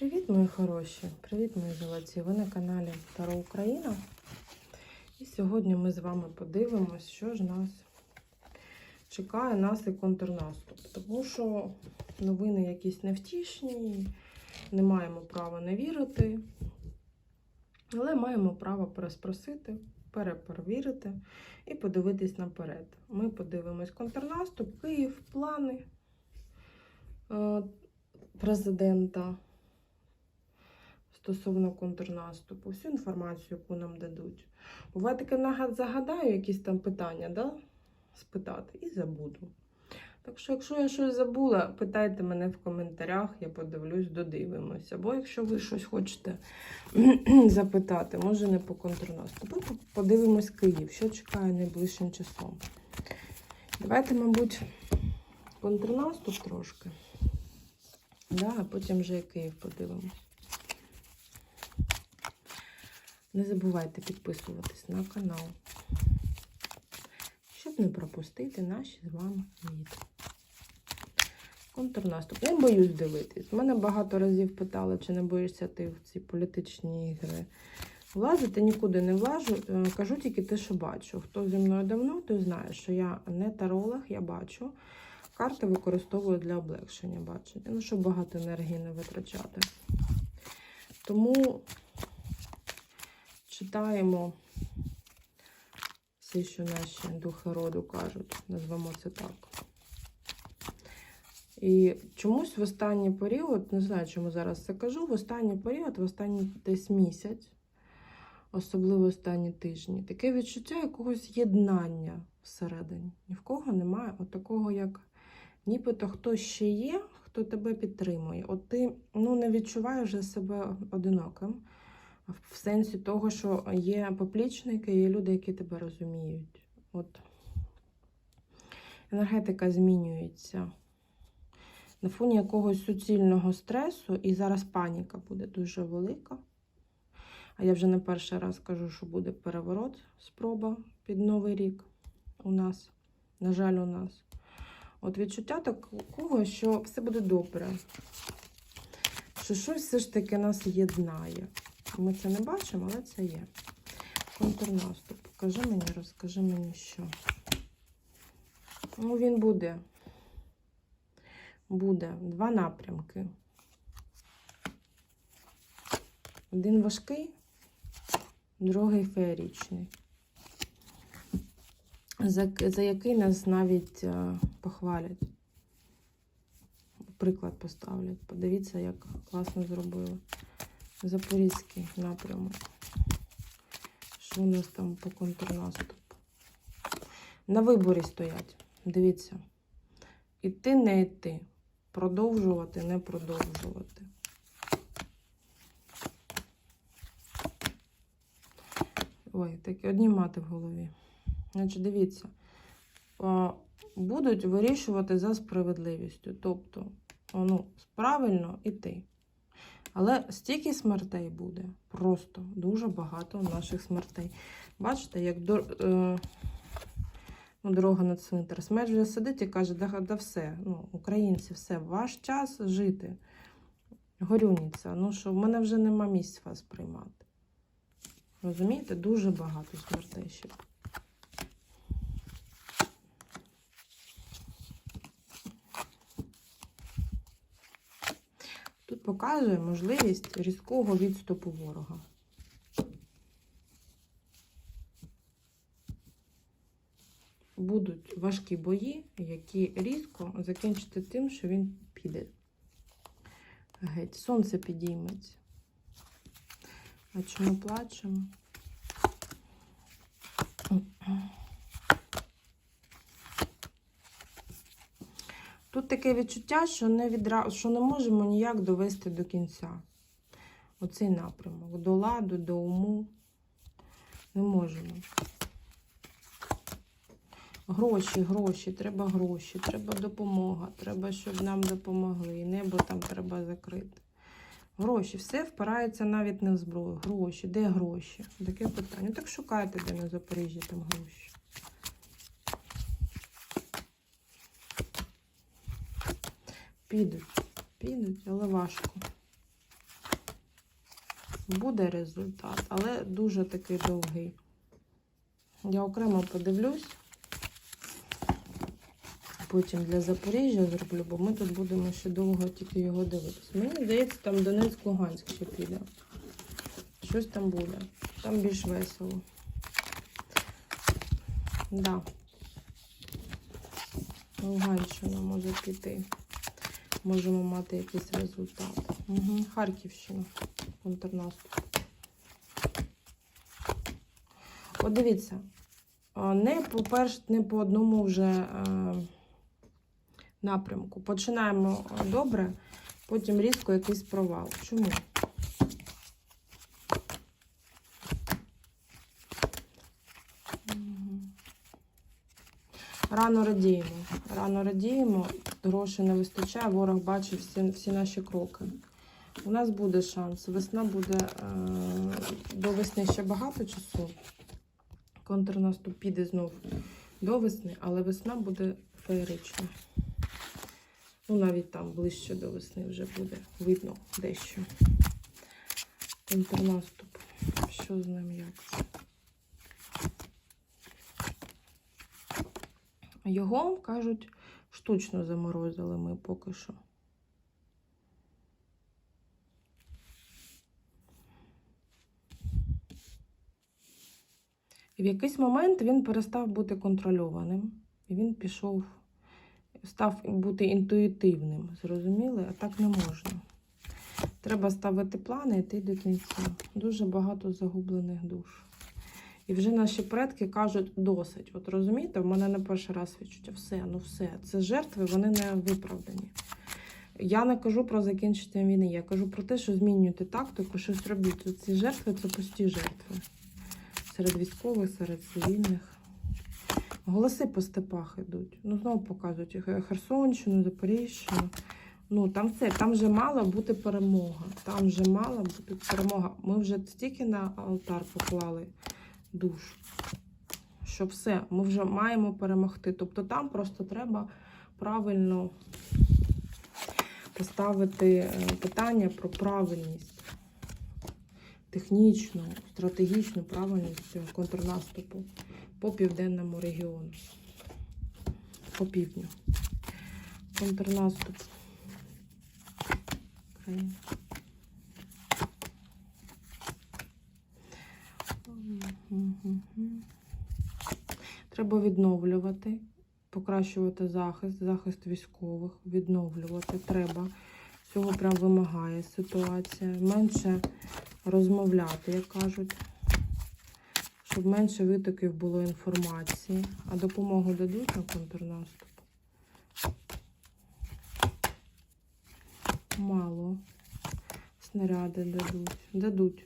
Привіт, мої хороші! Привіт, мої золоті! Ви на каналі Таро Україна. І сьогодні ми з вами подивимось, що ж нас чекає нас і контрнаступ. Тому що новини якісь невтішні, не маємо права не вірити, але маємо право переспросити, переперевірити і подивитись наперед. Ми подивимось контрнаступ, Київ, плани е, президента стосовно контрнаступу, всю інформацію, яку нам дадуть. Буває таке нагад загадаю якісь там питання, да? спитати і забуду. Так що, якщо я щось забула, питайте мене в коментарях, я подивлюсь, додивимося. Або якщо ви щось хочете запитати, може не по контрнаступу, подивимось Київ, що чекає найближчим часом. Давайте, мабуть, контрнаступ трошки. Да, а потім вже і Київ подивимось. Не забувайте підписуватись на канал, щоб не пропустити наші з вами відео. Контрнаступ. Не боюсь дивитись. Мене багато разів питали, чи не боїшся ти в ці політичні ігри. Влазити нікуди не влажу, е, кажу тільки те, що бачу. Хто зі мною давно, той знає, що я не таролог, я бачу. Карти використовую для облегшення бачення. Ну, щоб багато енергії не витрачати. Тому читаємо все, що наші духи роду кажуть, назвемо це так. І чомусь в останній період, не знаю, чому зараз це кажу, в останній період, в останній десь місяць, особливо останні тижні, таке відчуття якогось єднання всередині. Ні в кого немає от такого, як нібито хтось ще є, хто тебе підтримує. От ти ну, не відчуваєш вже себе одиноким. В сенсі того, що є поплічники, є люди, які тебе розуміють. От енергетика змінюється на фоні якогось суцільного стресу, і зараз паніка буде дуже велика. А я вже не перший раз кажу, що буде переворот, спроба під Новий рік у нас. На жаль, у нас. От відчуття такого, що все буде добре. Що щось все ж таки нас єднає. Ми це не бачимо, але це є. Контрнаступ. Покажи мені, розкажи мені, що. Ну, він буде. Буде два напрямки. Один важкий, другий феєрічний. За, за який нас навіть а, похвалять. Приклад поставлять. Подивіться, як класно зробили. Запорізький напрямок. Що у нас там по контрнаступу? На виборі стоять. Дивіться. Іти, не йти. Продовжувати, не продовжувати. Ой, такі одні мати в голові. Значить, дивіться, будуть вирішувати за справедливістю. Тобто, ну, правильно іти. Але стільки смертей буде. Просто дуже багато наших смертей. Бачите, як до, е, ну, дорога на цвинтар. Смерть вже сидить і каже, да, да все, ну, українці, все, ваш час жити. Горюніться. Ну що, в мене вже нема місць вас приймати. Розумієте? Дуже багато смертей ще. Тут показує можливість різкого відступу ворога. Будуть важкі бої, які різко закінчаться тим, що він піде. Геть, сонце підійметься. А чому плачемо? Таке відчуття, що не відра... що не можемо ніяк довести до кінця. Оцей напрямок. До ладу, до уму. Не можемо. Гроші, гроші, треба гроші, треба допомога, треба, щоб нам допомогли. Небо там треба закрити. Гроші, все впирається навіть не в зброю. Гроші, де гроші? Таке питання. Так шукайте, де на Запоріжжі там гроші. Підуть, підуть, але важко. буде результат, але дуже такий довгий. Я окремо подивлюсь. Потім для Запоріжжя зроблю, бо ми тут будемо ще довго тільки його дивитися. Мені здається, там Донецьк-Луганськ ще піде. Щось там буде. Там більш весело. Да. Луганщина може піти. Можемо мати якийсь результат. Угу. Харківщина. Контрнаступ. От дивіться, не по перш, не по одному вже е, напрямку. Починаємо е, добре, потім різко якийсь провал. Чому? Рано радіємо. Рано радіємо, грошей не вистачає, ворог бачить всі, всі наші кроки. У нас буде шанс. Весна буде е, до весни ще багато часу. Контрнаступ піде знов до весни, але весна буде феєрична. Ну, навіть там ближче до весни вже буде видно дещо. Контрнаступ. Що з ним як? Його, кажуть, штучно заморозили ми поки що. І в якийсь момент він перестав бути контрольованим. І він пішов, став бути інтуїтивним. Зрозуміли? А так не можна. Треба ставити плани і йти до кінця. Дуже багато загублених душ. І вже наші предки кажуть досить. От розумієте, в мене не перший раз відчуття. Все, ну все. Це жертви, вони не виправдані. Я не кажу про закінчення війни, я кажу про те, що змінюйте тактику, щось робіть. Ці жертви це пусті жертви. Серед військових, серед цивільних. Голоси по степах йдуть. Ну, знову показують Херсонщину, Запоріжжя. Ну, там все, там вже мала бути перемога. Там вже мала бути перемога. Ми вже стільки на алтар поклали душ, що все, ми вже маємо перемогти. Тобто там просто треба правильно поставити е, питання про правильність, технічну, стратегічну правильність контрнаступу по південному регіону, по півдню. Контрнаступ. України. Треба відновлювати, покращувати захист, захист військових, відновлювати треба. Цього прям вимагає ситуація. Менше розмовляти, як кажуть, щоб менше витоків було інформації. А допомогу дадуть на контрнаступ? Мало. Снаряди дадуть. Дадуть.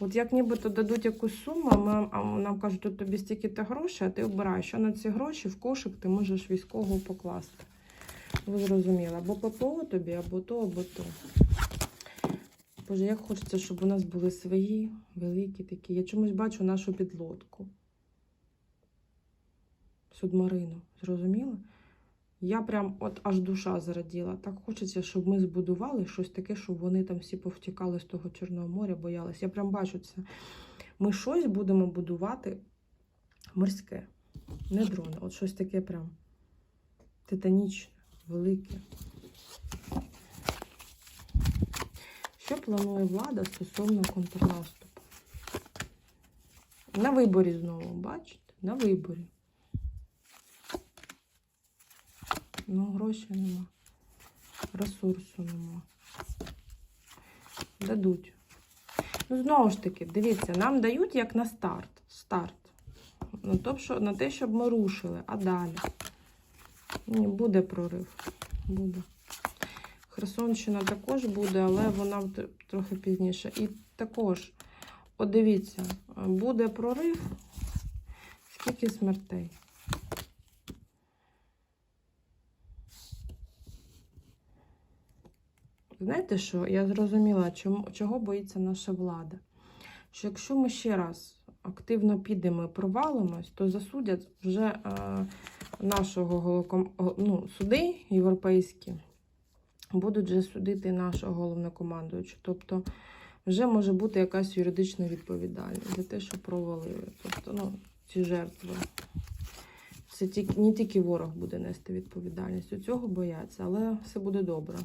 От як нібито дадуть якусь суму, ми, а нам кажуть, тут тобі стільки-то грошей, а ти обираєш, що на ці гроші в кошик ти можеш військового покласти. Ви зрозуміли, або ППО тобі, або то, або то. Боже, як хочеться, щоб у нас були свої, великі такі. Я чомусь бачу нашу підлодку. Судмарину. Зрозуміла? Я прям от аж душа зраділа. Так хочеться, щоб ми збудували щось таке, щоб вони там всі повтікали з того Чорного моря, боялись. Я прям бачу це. Ми щось будемо будувати морське, не дрони. От щось таке прям титанічне, велике. Що планує влада стосовно контрнаступу? На виборі знову, бачите? На виборі. Ну, грошей нема. Ресурсу нема. Дадуть. Ну, знову ж таки, дивіться, нам дають як на старт. Старт. На, то, що, на те, щоб ми рушили, а далі. Ні, буде прорив. Буде. Херсонщина також буде, але вона трохи пізніше. І також, от дивіться, буде прорив. Скільки смертей? Знаєте що? Я зрозуміла, чому, чого боїться наша влада. Що якщо ми ще раз активно підемо і провалимось, то засудять вже е, нашого голоком, ну, суди європейські будуть вже судити нашого головнокомандуючого. Тобто вже може бути якась юридична відповідальність за те, що провалили. Тобто, ну, ці жертви. Це тільки, не тільки ворог буде нести відповідальність. У цього бояться, але все буде добре.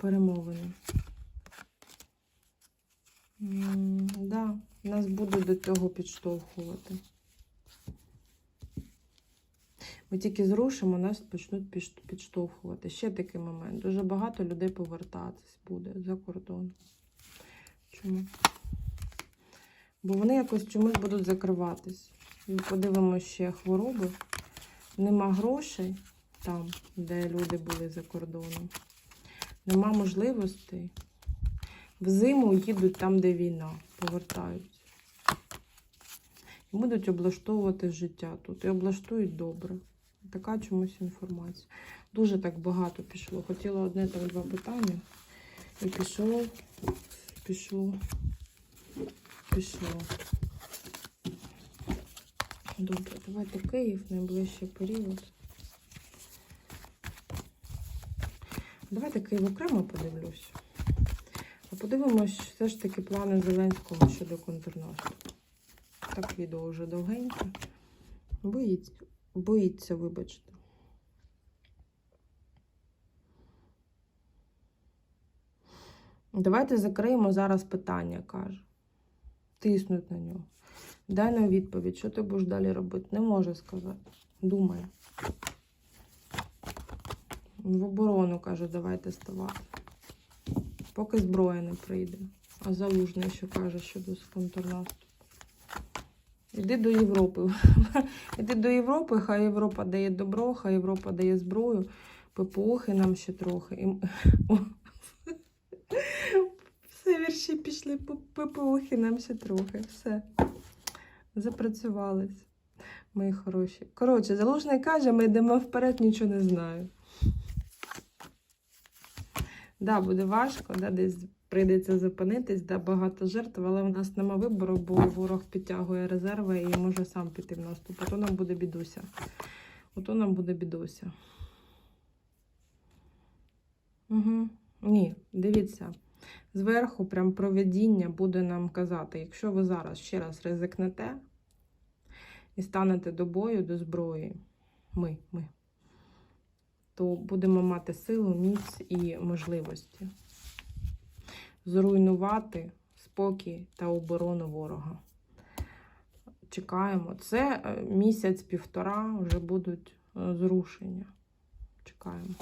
Перемовини. Да, нас будуть до цього підштовхувати. Ми тільки зрушимо, нас почнуть підштовхувати. Ще такий момент. Дуже багато людей повертатись буде за кордон. Чому? Бо вони якось чомусь будуть закриватись. Подивимося ще хвороби. Нема грошей там, де люди були за кордоном. Нема можливостей. Взиму їдуть там, де війна, повертаються. І будуть облаштовувати життя тут. І облаштують добре. Така чомусь інформація. Дуже так багато пішло. Хотіла одне там два питання. І пішло, пішло, пішло. Добре, давайте Київ найближчий період. Давайте Київ окремо подивлюсь. А подивимось, все ж таки плани Зеленського щодо контрнаступу. Так, відео вже довгеньке. Боїться, боїться, вибачте. Давайте закриємо зараз питання, каже. Тиснуть на нього. Дай нам відповідь, що ти будеш далі робити? Не може сказати. Думає. В оборону, каже, давайте ставати. Поки зброя не прийде. А залужний що каже щодо контрнаступу. Іди до Європи. Іди до Європи, хай Європа дає добро, хай Європа дає зброю. ППОхи нам ще трохи. І... Все, вірші пішли, ППОхи нам ще трохи. Все. Запрацювались. Мої хороші. Коротше, залужний каже, ми йдемо вперед, нічого не знаю. Да, буде важко, да, десь прийдеться зупинитись, да, багато жертв, але в нас нема вибору, бо ворог підтягує резерви і може сам піти в наступ. А то нам буде бідуся. Ото нам буде бідуся. Угу. Ні, дивіться. Зверху прям проведіння буде нам казати, якщо ви зараз ще раз ризикнете і станете до бою, до зброї, ми, ми то будемо мати силу, міць і можливості зруйнувати спокій та оборону ворога. Чекаємо. Це е, місяць-півтора вже будуть е, зрушення. Чекаємо.